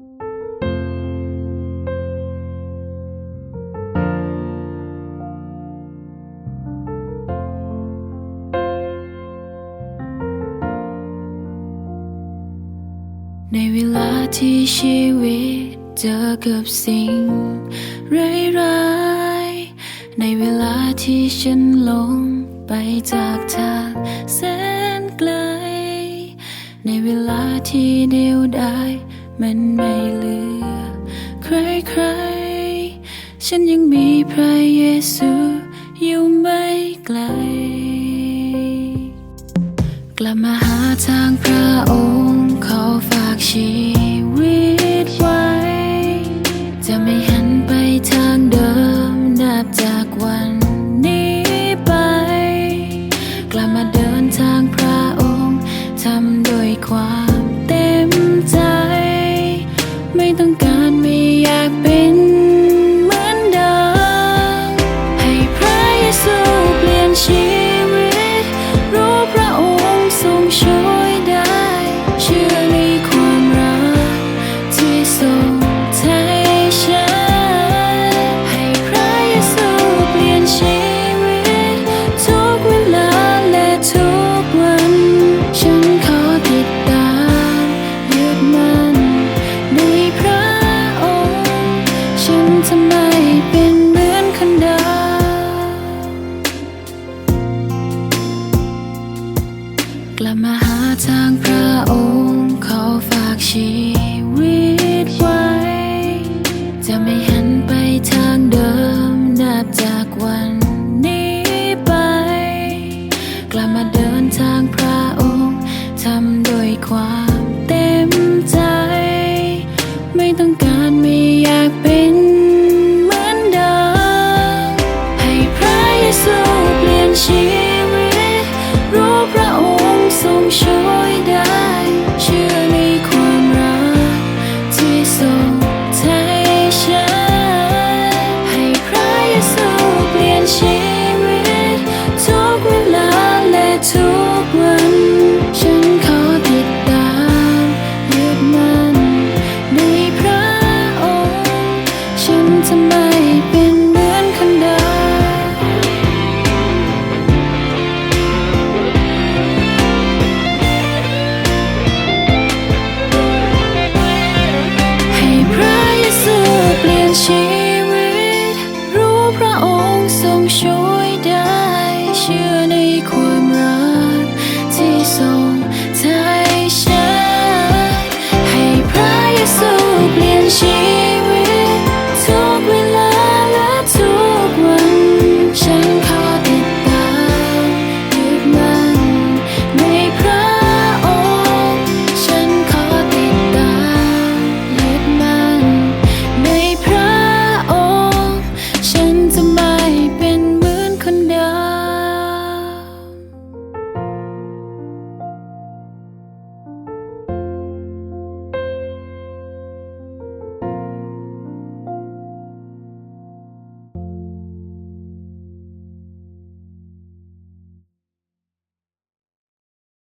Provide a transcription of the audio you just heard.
ในเวลาที่ชีวิตเจอกับสิ่งร้ายๆ ในเวลาที่ฉันหลงไปจากทางแสนไกล ในเวลาที่เดียวดาย มันไม่เหลือ ใครๆฉันยังมีพระเยซูอยู่ไม่ไกล กลับมาหาทางพระองค์ขอฝากชี ไม่ต้องการไม่อยากเป็นเหมือนเดิมให้พระเยซูเปลี่ยนชีวิต รู้พระองค์ทรงช่วย ชีวิตไว้ จะไม่หันไปทางเดิมนับจากวันนี้ไป กลับมาเดินทางพระองค์ทำโดยความ ทุกวัน ฉันขอติดตามยึดมันในพระองค์ ฉันจะม